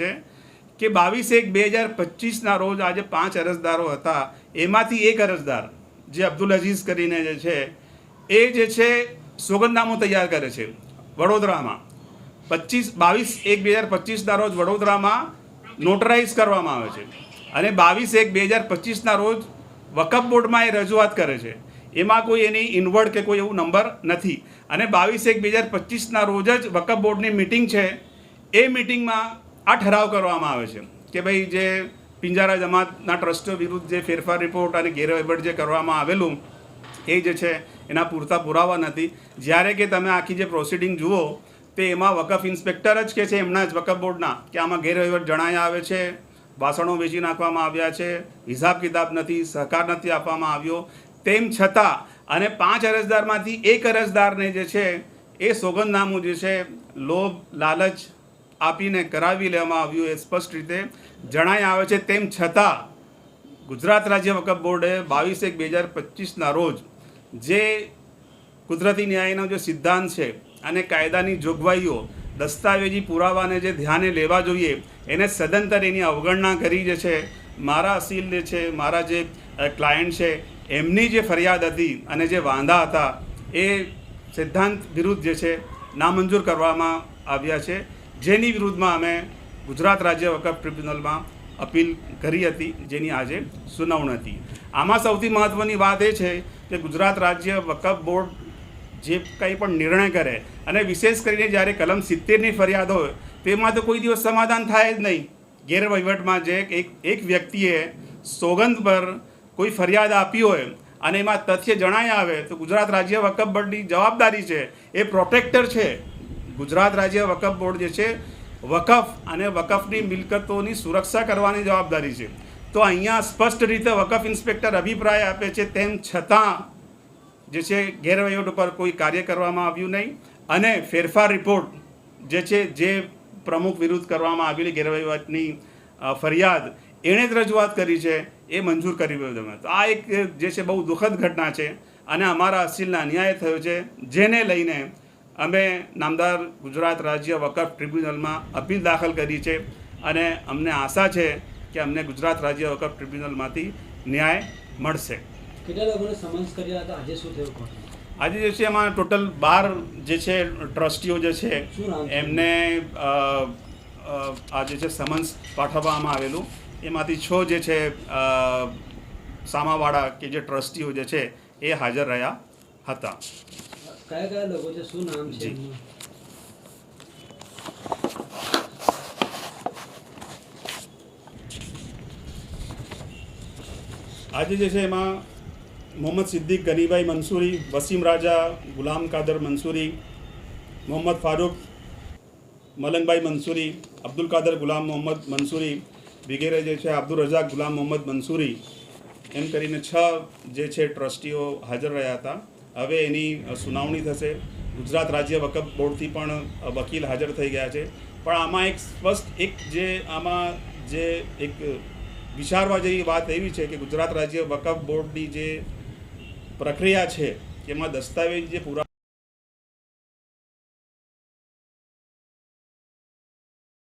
છે કે બાવીસ એક બે હજાર પચીસના રોજ આજે પાંચ અરજદારો હતા. એમાંથી એક અરજદાર જે અબ્દુલ અઝીઝ કરીને જે છે, એ જે છે સોગંદનામું તૈયાર કરે છે વડોદરામાં. પચીસ, બાવીસ એક બે હજાર પચીસના રોજ વડોદરામાં નોટરાઇઝ કરવામાં આવે છે. અને બાવીસ એક બે હજાર પચીસના રોજ વકફ બોર્ડમાં એ રજૂઆત કરે છે. એમાં કોઈ એની ઇન્વર્ડ કે કોઈ એવું નંબર નથી. અને બાવીસ એક બે હજાર પચીસના રોજ જ વકફ બોર્ડની મિટિંગ છે. એ મિટિંગમાં આ ઠરાવ કરવામાં આવે છે કે ભાઈ જે પિંજારા જમાતના ટ્રસ્ટો વિરુદ્ધ જે ફેરફાર રિપોર્ટ અને ગેરવહીવટ જે કરવામાં આવેલું, એ જે છે એના પૂરતા પુરાવા નથી. જ્યારે કે તમે આખી જે પ્રોસિડિંગ જુઓ, તે એમાં વકફ ઇન્સ્પેક્ટર જ કે છે, એમના જ વકફ બોર્ડના, કે આમાં ગેરવહીવટ જણાયા આવે છે, વાસણો વેચી નાખવામાં આવ્યા છે, હિસાબ કિતાબ નથી, સહકાર નથી આપવામાં આવ્યો. તેમ છતાં, અને પાંચ અરજદારમાંથી એક અરજદારને જે છે, એ સોગંદનામું જે છે, લોભ, લાલચ આપીને કરાવી લેવામાં આવ્યું એ સ્પષ્ટ રીતે જણાઈ આવે છે. તેમ છતાં ગુજરાત રાજ્ય વકફ બોર્ડે બાવીસ એક બે હજાર પચીસના રોજ જે કુદરતી ન્યાયનો જે સિદ્ધાંત છે અને કાયદાની જોગવાઈઓ, દસ્તાવેજી પુરાવાને જે ધ્યાને લેવા જોઈએ, એને સદંતર એની અવગણના કરી જે છે, મારા અસીલ જે છે, મારા જે ક્લાયન્ટ છે, એમની જે ફરિયાદ હતી અને જે વાંધા હતા એ સિદ્ધાંત વિરુદ્ધ જે છે, નામંજૂર કરવામાં આવ્યા છે. જેની વિરુદ્ધમાં અમે ગુજરાત રાજ્ય વકફ ટ્રિબ્યુનલમાં અપીલ કરી હતી, જેની આજે સુનાવણી હતી. આમાં સૌથી મહત્ત્વની વાત એ છે કે ગુજરાત રાજ્ય વકફ બોર્ડ જે કંઈ પણ નિર્ણય કરે અને વિશેષ કરીને જ્યારે કલમ સિત્તેરની ફરિયાદ હોય, તેમાં તો કોઈ દિવસ સમાધાન થાય જ નહીં. ગેરવહીવટમાં જે એક એક વ્યક્તિએ સોગંદ પર કોઈ ફરિયાદ આપી હોય અને એમાં તથ્ય જણાય આવે, તો ગુજરાત રાજ્ય વકફ બોર્ડની જવાબદારી છે, એ પ્રોટેક્ટર છે. ગુજરાત રાજ્ય વકફ બોર્ડ જે છે, વકફ અને વકફની મિલકતોની સુરક્ષા કરવાની જવાબદારી છે. તો અહીંયા સ્પષ્ટ રીતે વકફ ઇન્સ્પેક્ટર અભિપ્રાય આપે છે, તેમ છતાં જે છે, ગેરવહીવટ ઉપર કોઈ કાર્ય કરવામાં આવ્યું નહીં. અને ફેરફાર રિપોર્ટ જે છે, જે પ્રમુખ વિરુદ્ધ કરવામાં આવેલી ગેરવહીવટની ફરિયાદ, એણે જ રજૂઆત કરી છે, એ મંજૂર કરી તમે તો આ એક જે છે, બહુ દુઃખદ ઘટના છે અને અમારા અસીલના અન્યાય થયો છે. જેને લઈને અમે નામદાર ગુજરાત રાજ્ય વકફ ટ્રિબ્યુનલમાં અપીલ દાખલ કરી છે અને અમને આશા છે કે અમને ગુજરાત રાજ્ય વકફ ટ્રિબ્યુનલમાંથી ન્યાય મળશે. આજે જે છે એમાં ટોટલ બાર જે છે ટ્રસ્ટીઓ જે છે? એમને આ જે છે સમન્સ પાઠવવામાં આવેલું. એમાંથી છ જે છે સામાવાળા કે જે ટ્રસ્ટીઓ જે છે એ હાજર રહ્યા હતા. કયા કયા લોકો છે? શું નામ છે? આજે જે છે એમાં મોહમ્મદ સિદ્દીક, ગનીભાઈ મંસૂરી, વસીમ રાજા, ગુલામ કાદર મંસૂરી, મોહમ્મદ ફારૂક મલંગભાઈ મંસૂરી, અબ્દુલ કાદર, ગુલામ મોહમ્મદ મંસૂરી, વગેરે જે છે અબ્દુલ રઝાક, ગુલામ મોહમ્મદ મંસૂરી, એમ કરીને છ જે છે ટ્રસ્ટીઓ હાજર રહ્યા હતા. હવે એની સુનાવણી થશે. ગુજરાત રાજ્ય વકફ બોર્ડથી પણ વકીલ હાજર થઈ ગયા છે. પણ આમાં એક સ્પષ્ટ, એક જે આમાં જે એક વિચારવા જેવી વાત એવી છે કે ગુજરાત રાજ્ય વકફ બોર્ડની જે પ્રક્રિયા છે એમાં દસ્તાવેજ જે પૂરા